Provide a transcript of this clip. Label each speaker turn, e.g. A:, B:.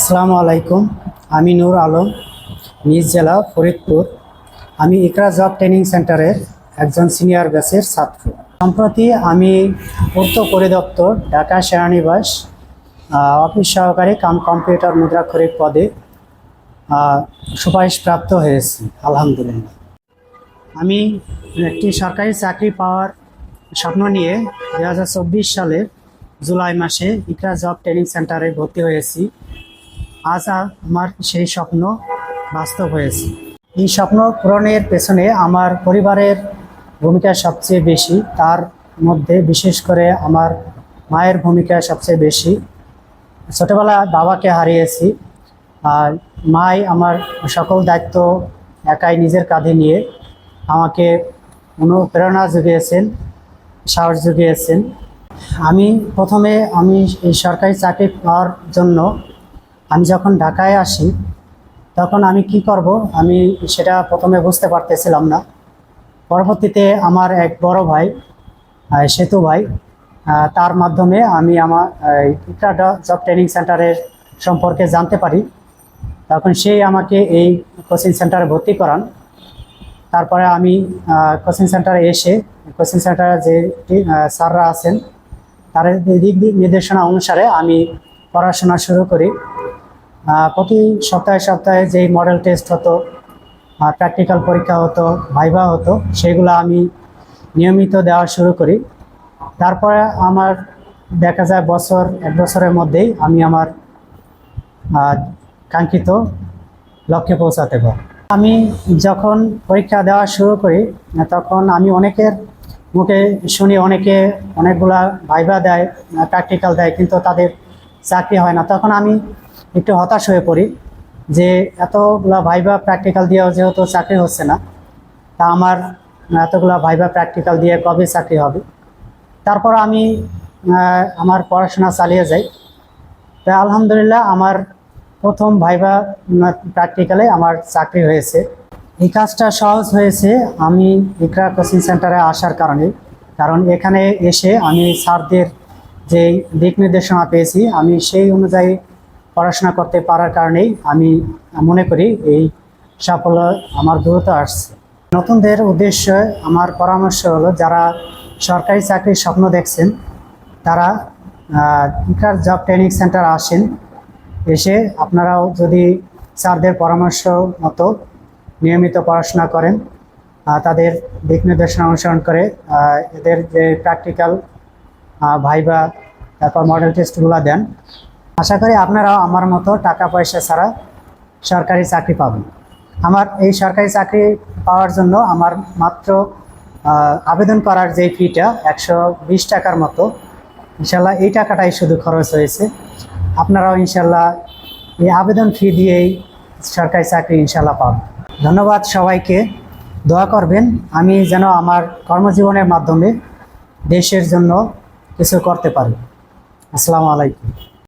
A: আসসালামু আলাইকুম। আমি নূর আলম নিজ জেলা ফরিদপুর। আমি ইকরা জব ট্রেনিং সেন্টারের একজন সিনিয়র ব্যাচের ছাত্র। সম্প্রতি আমি পূর্ত পরিদপ্তর ঢাকা সেনানিবাস অফিস সহকারী কাম কম্পিউটার মুদ্রাক্ষরিক পদে আহ, সুপারিশপ্রাপ্ত হয়েছি আলহামদুলিল্লাহ। আমি একটি সরকারি চাকরি পাওয়ার স্বপ্ন নিয়ে দু হাজার চব্বিশ সালের জুলাই মাসে ইকরা জব ট্রেনিং সেন্টারে ভর্তি হয়েছি। আজ আমার সেই স্বপ্ন বাস্তব হয়েছে। এই স্বপ্ন পূরণের পেছনে আমার পরিবারের ভূমিকা সবচেয়ে বেশি, তার মধ্যে বিশেষ করে আমার মায়ের ভূমিকা সবচেয়ে বেশি। ছোটবেলায় বাবাকে হারিয়েছি, আর মাই আমার সকল দায়িত্ব একাই নিজের কাঁধে নিয়ে আমাকে অনুপ্রেরণা জুগিয়েছেন সাহস জুগিয়েছেন আমি প্রথমে আমি এই সরকারি চাকরি পাওয়ার জন্য আমি যখন ঢাকায় আসি, তখন আমি কি করব? আমি সেটা প্রথমে বুঝতে পারতেছিলাম না। পরবর্তীতে আমার এক বড় ভাই সেতু ভাই তার মাধ্যমে আমি আমার ইকরা জব ট্রেনিং সেন্টারের সম্পর্কে জানতে পারি। তখন সেই আমাকে এই কোচিং সেন্টারে ভর্তি করান। তারপরে আমি কোচিং সেন্টারে এসে, কোচিং সেন্টারে যে স্যাররা আছেন, তাদের দিক নির্দেশনা অনুসারে আমি পড়াশোনা শুরু করি। প্রতি সপ্তাহে সপ্তাহে যেই মডেল টেস্ট হতো প্র্যাকটিক্যাল পরীক্ষা হতো ভাইবা হতো, সেগুলো আমি নিয়মিত দেওয়া শুরু করি। তারপরে আমার দেখা যায় বছর, এক বছরের মধ্যেই আমি আমার কাঙ্ক্ষিত লক্ষ্যে পৌঁছাতে পারি। আমি যখন পরীক্ষা দেওয়া শুরু করি, তখন আমি অনেকের মুখে শুনি, অনেকে অনেকগুলা ভাইবা দেয় প্র্যাকটিক্যাল দেয়, কিন্তু তাদের চাকরি হয় না। তখন আমি একটু হতাশ হয়ে পড়ি যে এতগুলা ভাইবা প্র্যাকটিক্যাল দিয়েও যেহেতু চাকরি হচ্ছে না, তা আমার এতগুলা ভাইবা প্র্যাকটিক্যাল দিয়ে কবে চাকরি হবে? তারপর আমি আমার পড়াশোনা চালিয়ে যাই। তা আলহামদুলিল্লাহ আমার প্রথম ভাইবা প্র্যাকটিক্যালে আমার চাকরি হয়েছে। এই কাজটা সহজ হয়েছে আমি ইকরা কোচিং সেন্টারে আসার কারণে। কারণ এখানে এসে আমি স্যারদের যে দিক নির্দেশনা পেয়েছি, আমি সেই অনুযায়ী পড়াশোনা করতে পারার কারণেই আমি মনে করি এই সাফল্য আমার দ্রুত আসছে। নতুনদের উদ্দেশ্যে আমার পরামর্শ হলো, যারা সরকারি চাকরির স্বপ্ন দেখছেন, তারা ইকার জব ট্রেনিং সেন্টার আসেন। এসে আপনারাও যদি স্যারদের পরামর্শ মতো নিয়মিত পড়াশোনা করেন তাদের দিক নির্দেশনা অনুসরণ করে এদের যে প্র্যাকটিক্যাল ভাইবা তারপর মডেল টেস্টগুলো দেন আশা করি আপনারাও আমার মতো টাকা পয়সা ছাড়া সরকারি চাকরি পাবেন। আমার এই সরকারি চাকরি পাওয়ার জন্য আমার মাত্র আবেদন করার যে ফিটা একশো বিশ টাকার মতো, ইনশাল্লাহ এই টাকাটাই শুধু খরচ হয়েছে। আপনারাও ইনশাল্লাহ এই আবেদন ফি দিয়েই সরকারি চাকরি ইনশাল্লাহ পাবেন। ধন্যবাদ সবাইকে, দোয়া করবেন, আমি যেন আমার কর্মজীবনের মাধ্যমে দেশের জন্য কিছু করতে পারি। আসসালামু আলাইকুম।